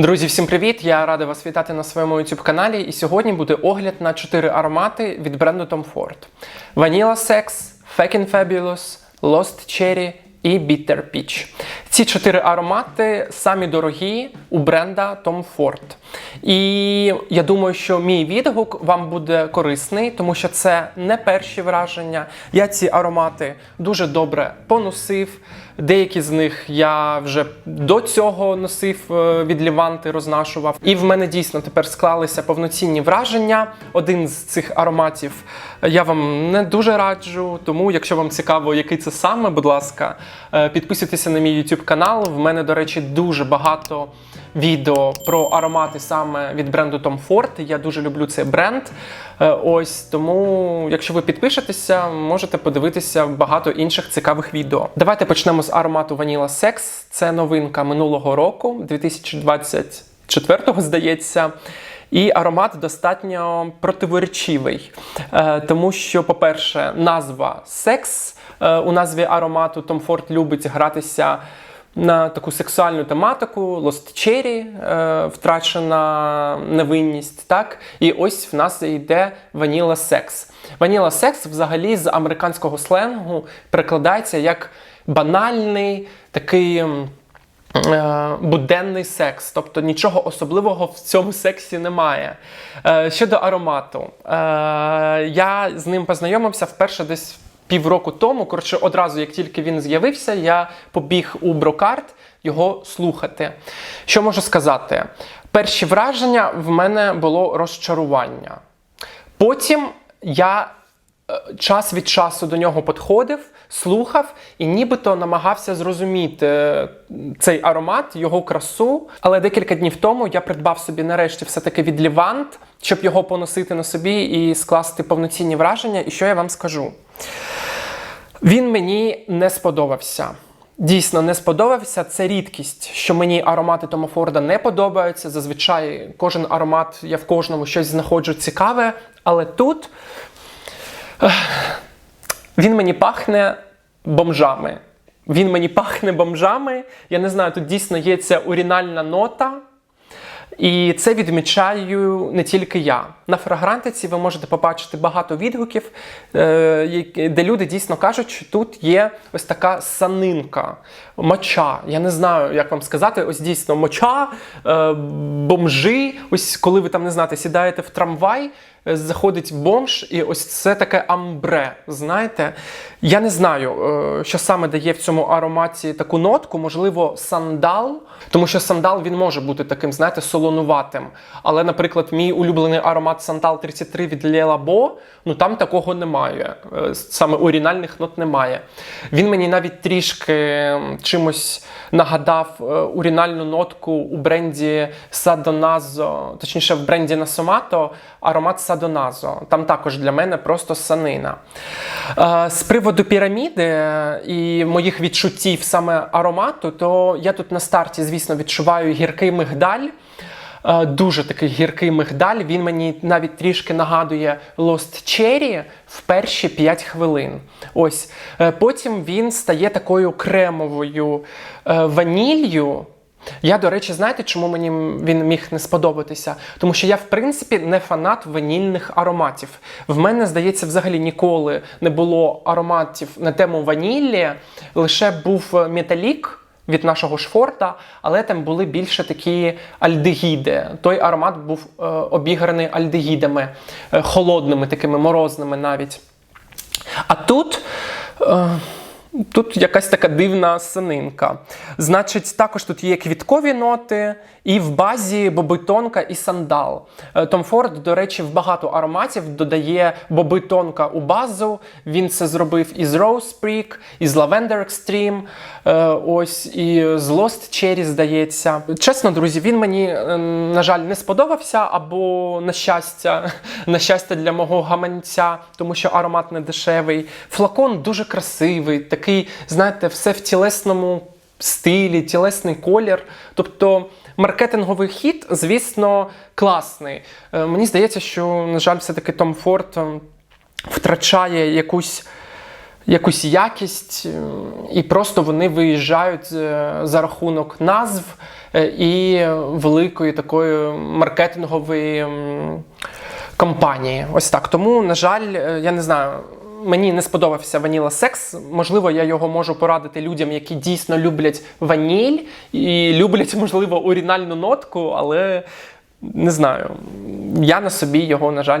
Друзі, всім привіт! Я радий вас вітати на своєму youtube каналі. І сьогодні буде огляд на 4 аромати від бренду Tom Ford: Vanilla Sex, Fake Fabulous, Lost Cherry і Bitter Peach. Ці чотири аромати самі дорогі у бренда Tom Ford. І я думаю, що мій відгук вам буде корисний, тому що це не перші враження. Я ці аромати дуже добре поносив. Деякі з них я вже до цього носив е, від Ліванти, рознашував. І в мене дійсно тепер склалися повноцінні враження. Один з цих ароматів я вам не дуже раджу. Тому, якщо вам цікаво, який це саме, будь ласка, е, підписуйтеся на мій YouTube канал. В мене, до речі, дуже багато відео про аромати саме від бренду Tom Ford. Я дуже люблю цей бренд. Е, Ось тому, якщо ви підпишетеся, можете подивитися багато інших цікавих відео. Давайте почнемо з аромату Vanilla Sex. Це новинка минулого року, 2024-го, здається. І аромат достатньо противоречивий, Е, тому що, по-перше, назва секс у назві аромату Tom Ford любить гратися на таку сексуальну тематику, Lost Cherry, е, втрачена невинність. Так? І ось в нас йде Vanilla Sex. Vanilla Sex взагалі з американського сленгу перекладається як банальний такий. е, Буденний секс, тобто нічого особливого в цьому сексі немає. Е, Щодо аромату, е, я з ним познайомився вперше десь півроку тому. Коротше, одразу, як тільки він з'явився, я побіг у брокарт його слухати. Що можу сказати? Перші враження в мене було розчарування. Потім я час від часу до нього підходив, слухав і нібито намагався зрозуміти е, цей аромат, його красу. Але декілька днів тому я придбав собі нарешті все-таки від Лівант, щоб його поносити на собі і скласти повноцінні враження. І що я вам скажу? Він мені не сподобався. Дійсно, не сподобався. Це рідкість, що мені аромати Тома Форда не подобаються. Зазвичай кожен аромат, я в кожному щось знаходжу цікаве. Але тут він мені пахне бомжами. Він мені пахне бомжами. Я не знаю, тут дійсно є ця урінальна нота. І це відмічаю не тільки я. На фрагрантиці ви можете побачити багато відгуків, е, де люди дійсно кажуть, що тут є ось така санинка, моча. Я не знаю, як вам сказати, ось дійсно моча, е, бомжи. Ось коли ви там не знаєте, сідаєте в трамвай, е, заходить бомж, і ось це таке амбре. Знаєте, я не знаю, що саме дає в цьому ароматі таку нотку, можливо, сандал, тому що сандал він може бути таким, знаєте, солонуватим. Але, наприклад, мій улюблений аромат Сандал 33 від Labo, ну там такого немає. Е, Саме оригінальних нот немає. Він мені навіть трішки чимось нагадав е, урінальну нотку у бренді Садоназо, точніше, в бренді Насомато аромат Садоназо. Там також для мене просто санина. Е, З приводу піраміди е, і моїх відчуттів саме аромату, то я тут на старті, звісно, відчуваю гіркий мигдаль. Е, Дуже такий гіркий мигдаль. Він мені навіть трішки нагадує Lost Cherry в перші 5 хвилин. Ось Е, потім він стає такою кремовою е, ваніллю. Я, до речі, знаєте, чому мені він міг не сподобатися? Тому що я, в принципі, не фанат ванільних ароматів. В мене, здається, взагалі ніколи не було ароматів на тему ванілі, лише був металік. Від нашого шфорта, але там були більше такі альдегіди. Той аромат був е, обіграний альдегідами, е, холодними, такими морозними навіть. А тут. Е, Тут якась така дивна санинка. Значить, також тут є квіткові ноти, і в базі бобитонка і сандал. Е, Том Форд, до речі, в багато ароматів додає бобитонка у базу. Він це зробив із Rose Prick, із Lavender Extreme, е, ось і з Lost Cherry, здається. Чесно, друзі, він мені, е, на жаль, не сподобався, або на щастя, на щастя для мого гаманця, тому що аромат не дешевий. Флакон дуже красивий, такий, знаєте, все в тілесному стилі, тілесний колір. Тобто маркетинговий хід, звісно, класний. Е, Мені здається, що, на жаль, все-таки Том Форд е, втрачає якусь якусь якість, е, і просто вони виїжджають е, за рахунок назв е, і великої такої маркетингової м, компанії. Ось так. Тому, на жаль, я не знаю. Мені не сподобався ваніла Секс. Можливо, я його можу порадити людям, які дійсно люблять ваніль і люблять, можливо, урінальну нотку, але не знаю. Я на собі його, на жаль,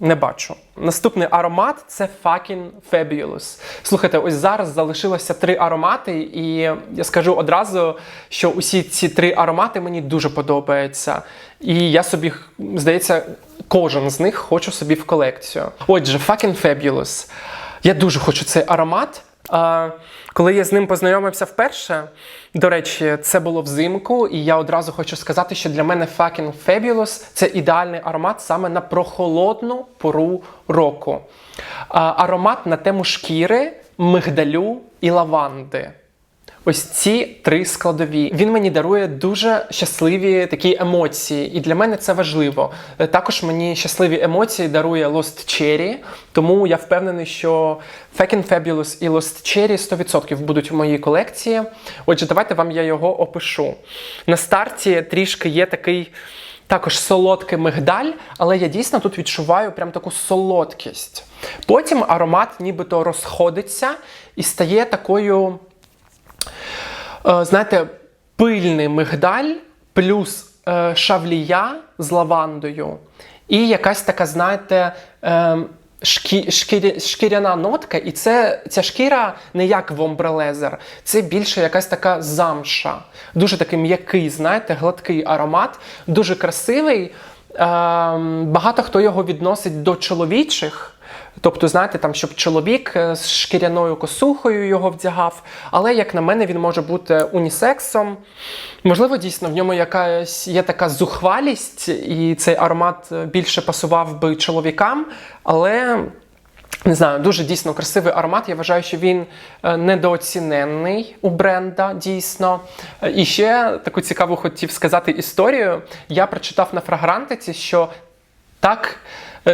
не бачу. Наступний аромат це fucking fabulous. Слухайте, ось зараз залишилося три аромати, і я скажу одразу, що усі ці три аромати мені дуже подобаються. І я собі, здається, кожен з них хочу собі в колекцію. Отже, fucking fabulous. Я дуже хочу цей аромат. Коли я з ним познайомився вперше, до речі, це було взимку, і я одразу хочу сказати, що для мене fucking fabulous – це ідеальний аромат саме на прохолодну пору року. Аромат на тему шкіри, мигдалю і лаванди. Ось ці три складові. Він мені дарує дуже щасливі такі емоції, і для мене це важливо. Е, Також мені щасливі емоції дарує Lost Cherry, тому я впевнений, що Fucking Fabulous і Lost Cherry 100% будуть в моїй колекції. Отже, давайте вам я його опишу. На старті трішки є такий. Також солодкий мигдаль, але я дійсно тут відчуваю прям таку солодкість. Потім аромат нібито розходиться і стає такою знаєте, пильний мигдаль плюс е, шавлія з лавандою. І якась така, знаєте, е, шкі, шкіря, шкіряна нотка, і це, ця шкіра не як в омбрелезер, це більше якась така замша. Дуже такий м'який, знаєте, гладкий аромат, дуже красивий. Е, багато хто його відносить до чоловічих. Тобто, знаєте, там, щоб чоловік е, з шкіряною косухою його вдягав, але, як на мене, він може бути унісексом. Можливо, дійсно, в ньому якась є така зухвалість, і цей аромат е, більше пасував би чоловікам, але. Не знаю, дуже дійсно красивий аромат. Я вважаю, що він е, недооцінений у бренда, дійсно. І ще таку цікаву хотів сказати історію. Я прочитав на фрагрантиці, що так,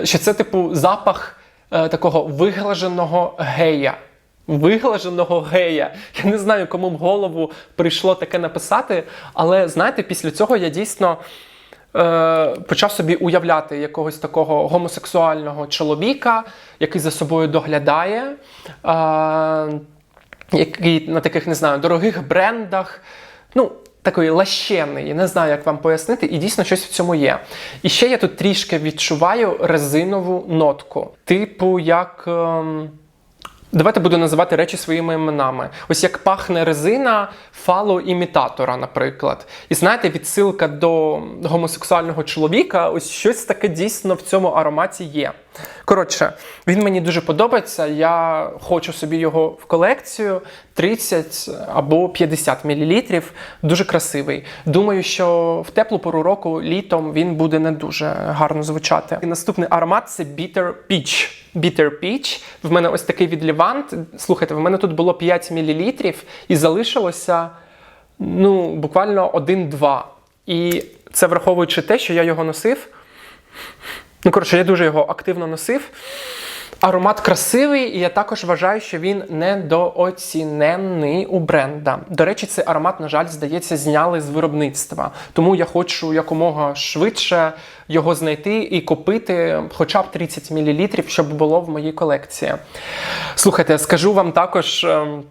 що це типу запах такого виглаженого гея. Виглаженого гея. Я не знаю, кому в голову прийшло таке написати, але знаєте, після цього я дійсно е, почав собі уявляти якогось такого гомосексуального чоловіка, який за собою доглядає, е, який на таких, не знаю, дорогих брендах. Ну, такої лащений, я не знаю, як вам пояснити, і дійсно щось в цьому є. І ще я тут трішки відчуваю резинову нотку, типу, як. ем, Давайте буду називати речі своїми іменами. Ось як пахне резина фалоімітатора, наприклад. І знаєте, відсилка до гомосексуального чоловіка, ось щось таке дійсно в цьому ароматі є. Коротше, він мені дуже подобається. Я хочу собі його в колекцію 30 або 50 мл. Дуже красивий. Думаю, що в теплу пору року літом він буде не дуже гарно звучати. І наступний аромат це Bitter Peach. Bitter Peach. В мене ось такий від Levant. Слухайте, в мене тут було 5 мл і залишилося ну, буквально 1-2. І це враховуючи те, що я його носив. Ну, коротше, я дуже його активно носив. Аромат красивий, і я також вважаю, що він недооцінений у бренда. До речі, цей аромат, на жаль, здається, зняли з виробництва. Тому я хочу якомога швидше його знайти і купити хоча б 30 мл, щоб було в моїй колекції. Слухайте, скажу вам також. ем,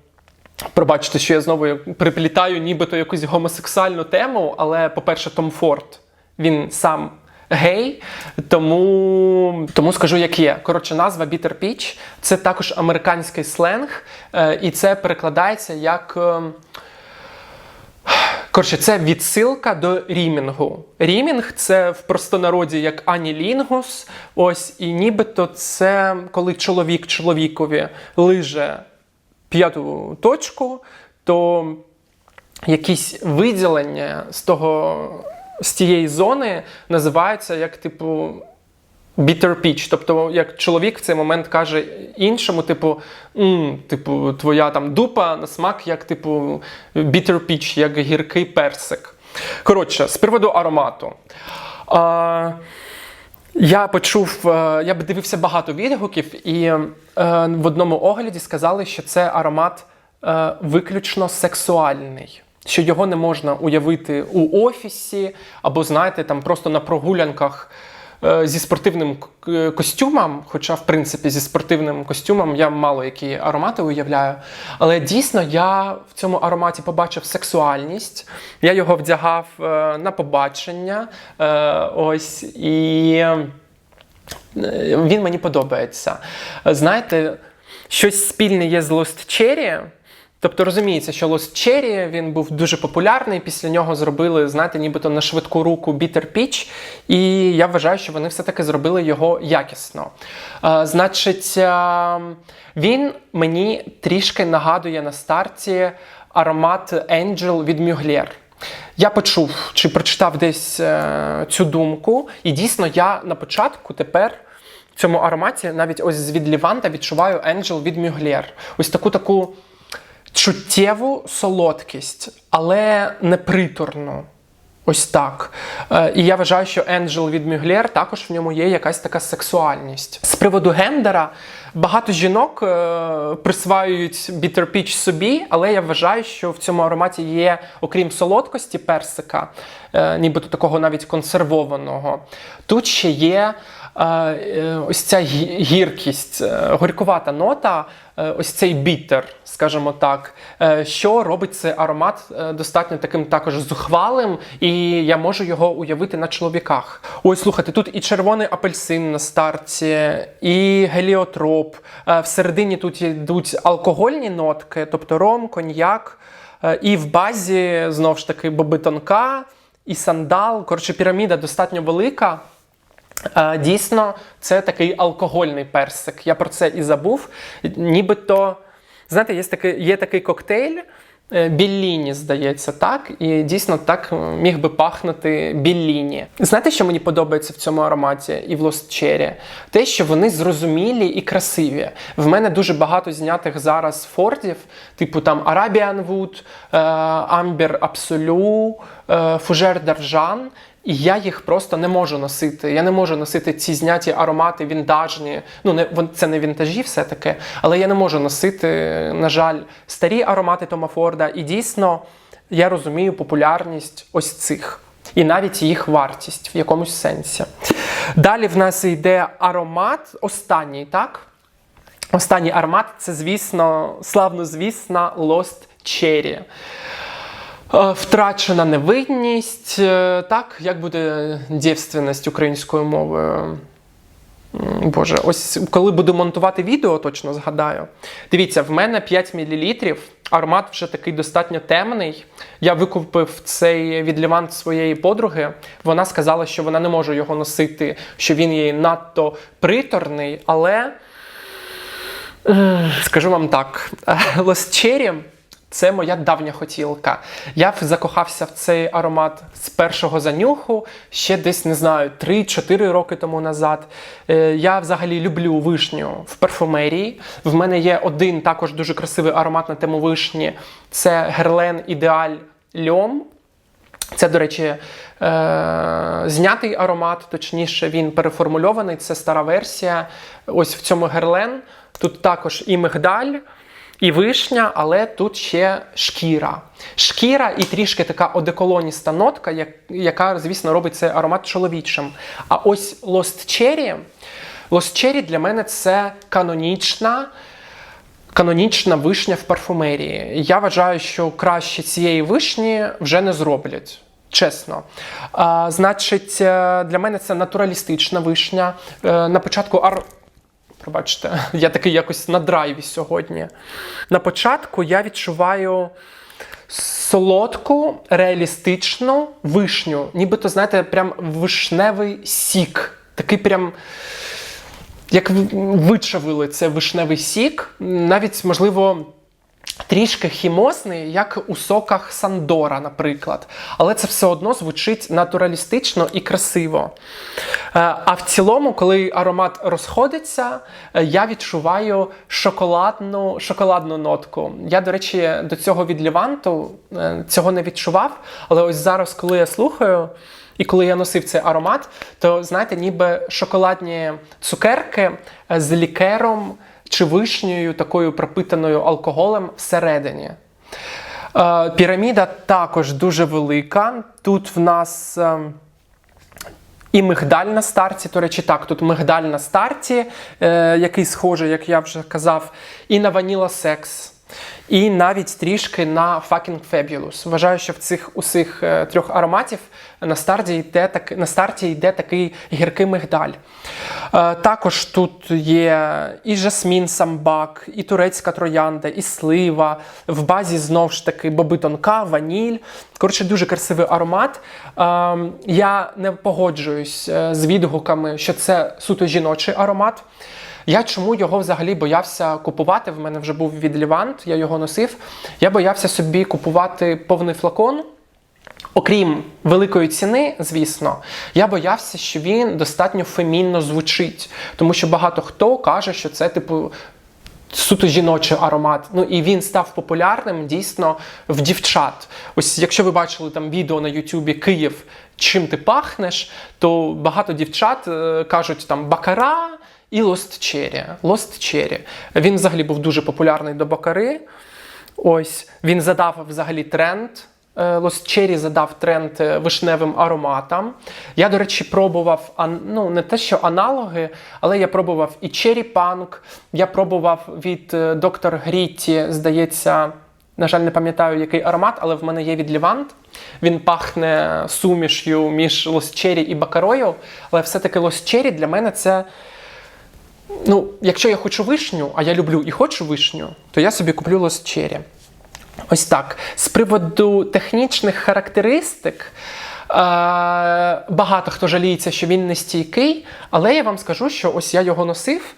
Пробачте, що я знову приплітаю нібито якусь гомосексуальну тему, але, по-перше, Том Форд, він сам гей, тому, тому скажу, як є. Коротше, назва Bitter Peach – це також американський сленг, е, і це перекладається як. ем, Коротше, це відсилка до рімінгу. Рімінг це в простонароді як анілінгус. Ось, і нібито це коли чоловік чоловікові лиже п'яту точку, то якісь виділення з того з тієї зони називаються як типу. Bitter peach. Тобто, як чоловік в цей момент каже іншому, типу, «М, типу, твоя там дупа на смак, як типу bitter peach, як гіркий персик. Коротше, з приводу аромату. А, Я почув, е, я б дивився багато відгуків, і е, в одному огляді сказали, що це аромат е, виключно сексуальний, що його не можна уявити у офісі або, знаєте, там просто на прогулянках е, зі спортивним е, костюмом. Хоча, в принципі, зі спортивним костюмом я мало які аромати уявляю. Але дійсно я в цьому ароматі побачив сексуальність. Я його вдягав е, на побачення. Ось і. Він мені подобається. Знаєте, щось спільне є з Lost Cherry. Тобто розуміється, що Lost Cherry він був дуже популярний. Після нього зробили, знаєте, нібито на швидку руку Bitter Peach. І я вважаю, що вони все-таки зробили його якісно. Е, значить, е, він мені трішки нагадує на старті аромат Angel від Mugler. Я почув чи прочитав десь е, цю думку, і дійсно я на початку тепер в цьому ароматі навіть ось з від Ліванта відчуваю Angel від Mugler. Ось таку таку чуттєву солодкість, але не приторну. Ось так. Е, і я вважаю, що Енджел від Мюглєр також в ньому є якась така сексуальність. З приводу гендера багато жінок е, присваюють Peach собі, але я вважаю, що в цьому ароматі є, окрім солодкості персика, нібито такого навіть консервованого. Тут ще є е, е, ось ця гіркість, е, горькувата нота, е, ось цей бітер, скажімо так, е, що робить цей аромат е, достатньо таким також зухвалим, і я можу його уявити на чоловіках. Ось слухайте, тут і червоний апельсин на старті, і геліотроп. Е, Всередині тут йдуть алкогольні нотки, тобто ром, коньяк. Е, І в базі знову ж таки боби тонка, і сандал. Коротше, піраміда достатньо велика. Е, Дійсно, це такий алкогольний персик. Я про це і забув. Нібито, знаєте, є такий, є такий коктейль. Е, Білліні, здається, так. І дійсно так е, міг би пахнути білліні. Знаєте, що мені подобається в цьому ароматі і в Lost Cherry? Те, що вони зрозумілі і красиві. В мене дуже багато знятих зараз фордів, типу там Arabian Wood, е, Amber Absolu, Fougère d'Argent. І я їх просто не можу носити. Я не можу носити ці зняті аромати вінтажні. Ну, не це не вінтажі, все-таки, але я не можу носити, на жаль, старі аромати Тома Форда. І дійсно я розумію популярність ось цих. І навіть їх вартість в якомусь сенсі. Далі в нас йде аромат, останній, так? Останній аромат це, звісно, славнозвісна Lost Cherry. Е, Втрачена невинність. е, Так, як буде дівственність українською мовою? Боже, ось коли буду монтувати відео, точно згадаю. Дивіться, в мене 5 мл. Аромат вже такий достатньо темний. Я викупив цей відлівант своєї подруги. Вона сказала, що вона не може його носити, що він їй надто приторний, але. Е, Скажу вам так: Cherry це моя давня хотілка. Я закохався в цей аромат з першого занюху, ще десь не знаю, 3-4 роки тому назад. Е, Я взагалі люблю вишню в парфумерії. В мене є один також дуже красивий аромат на тему вишні. Це Герлен Ідеаль Льом. Це, до речі, е- знятий аромат, точніше, він переформульований. Це стара версія. Ось в цьому герлен. Тут також і мигдаль, і вишня, але тут ще шкіра. Шкіра і трішки така одеколоніста нотка, яка, звісно, робить цей аромат чоловічим. А ось Lost Cherry, Lost Cherry для мене це канонічна. Канонічна вишня в парфумерії. Я вважаю, що краще цієї вишні вже не зроблять. Чесно. А, значить, е, для мене це натуралістична вишня. Е, на початку ар... Пробачте, я такий якось на драйві сьогодні. На початку я відчуваю солодку, реалістичну вишню. Нібито, знаєте, прям вишневий сік. Такий прям. Як вичавили це вишневий сік, навіть, можливо, Трішки хімозний, як у соках Сандора, наприклад. Але це все одно звучить натуралістично і красиво. Е, А в цілому, коли аромат розходиться, е, я відчуваю шоколадну, шоколадну нотку. Я, до речі, до цього від Ліванту е, цього не відчував, але ось зараз, коли я слухаю. І коли я носив цей аромат, то знаєте, ніби шоколадні цукерки з лікером чи вишнею, такою пропитаною алкоголем всередині. Е, Піраміда також дуже велика. Тут в нас. е, і мигдаль на старті, до речі, так, тут мигдаль на старті, е, який схожий, як я вже казав, і на ваніла Sex, і навіть трішки на Fucking Fabulous. Вважаю, що в цих усіх е, трьох ароматів на старті йде, так, на старті йде такий гіркий мигдаль. Е, також тут є і жасмін самбак, і турецька троянда, і слива. В базі знову ж таки боби тонка, ваніль. Коротше, дуже красивий аромат. Е, я не погоджуюсь е, з відгуками, що це суто жіночий аромат. Я чому його взагалі боявся купувати? В мене вже був від Лівант, я його носив. Я боявся собі купувати повний флакон. Окрім великої ціни, звісно, я боявся, що він достатньо фемінно звучить, тому що багато хто каже, що це типу. Суто жіночий аромат. Ну і він став популярним дійсно в дівчат. Ось якщо ви бачили там відео на Ютубі Київ, чим ти пахнеш, то багато дівчат е, кажуть там бакара і Lost Cherry. Lost Cherry. Він взагалі був дуже популярний до бакари. Ось він задав взагалі тренд. Е, Cherry задав тренд е, вишневим ароматам. Я, до речі, пробував ну, не те, що аналоги, але я пробував і Cherry Punk, я пробував від Dr. Грітті, здається, на жаль, не пам'ятаю, який аромат, але в мене є від Лівант. Він пахне суміш'ю між лосчері і бакарою. Але все-таки лосчері для мене це. Ну, якщо я хочу вишню, а я люблю і хочу вишню, то я собі куплю лосчері. Ось так. З приводу технічних характеристик. Багато хто жаліється, що він не стійкий, але я вам скажу, що ось я його носив.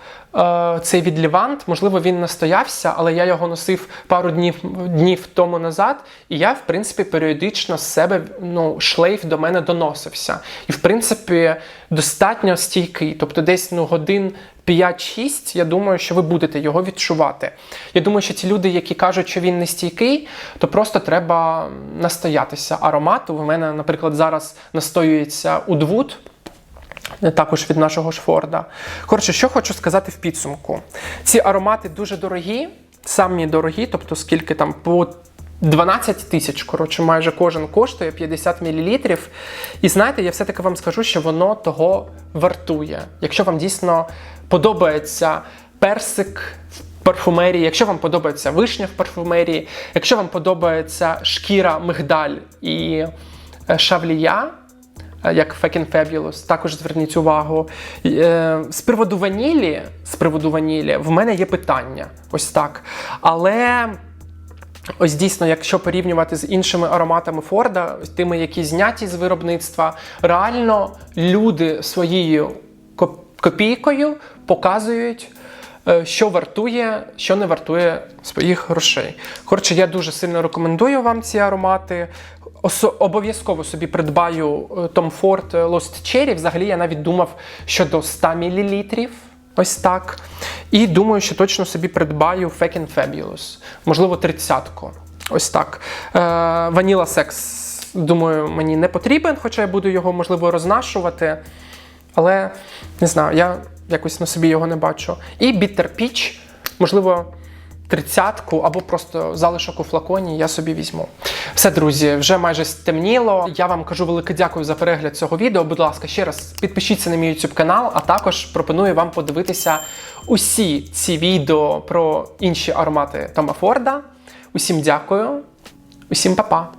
Цей від Лівант, можливо, він настоявся, але я його носив пару днів днів тому назад, і я, в принципі, періодично з себе ну, шлейф до мене доносився. І, в принципі, достатньо стійкий. Тобто, десь ну, годин 5-6, я думаю, що ви будете його відчувати. Я думаю, що ті люди, які кажуть, що він не стійкий, то просто треба настоятися аромату. У мене, наприклад, зараз настоюється Удвуд, також від нашого Шфорда. Коротше, що хочу сказати в підсумку. Ці аромати дуже дорогі, самі дорогі, тобто скільки там по 12 тисяч, коротше, майже кожен коштує 50 мл. І знаєте, я все-таки вам скажу, що воно того вартує. Якщо вам дійсно подобається персик в парфумерії, якщо вам подобається вишня в парфумерії, якщо вам подобається шкіра мигдаль і е, шавлія, е, як Fucking Fabulous, також зверніть увагу. Е, З приводу ванілі, з приводу ванілі, в мене є питання. Ось так. Але ось дійсно, якщо порівнювати з іншими ароматами Форда, тими, які зняті з виробництва, реально люди своєю копійкою показують. е, Що вартує, що не вартує своїх грошей. Коротше, я дуже сильно рекомендую вам ці аромати. Обов'язково собі придбаю е, Tom Ford Lost Cherry. Взагалі я навіть думав, що до 100 мл. Ось так. І думаю, що точно собі придбаю Fucking Fabulous. Можливо, тридцятку. Ось так. Е, Vanilla Sex, думаю, мені не потрібен, хоча я буду його, можливо, рознашувати. Але не знаю, я якось на собі його не бачу. І Bitter Peach, можливо, тридцятку або просто залишок у флаконі я собі візьму. Все, друзі, вже майже стемніло. Я вам кажу велике дякую за перегляд цього відео. Будь ласка, ще раз підпишіться на мій YouTube канал, а також пропоную вам подивитися усі ці відео про інші аромати Тома Форда. Усім дякую, усім па-па!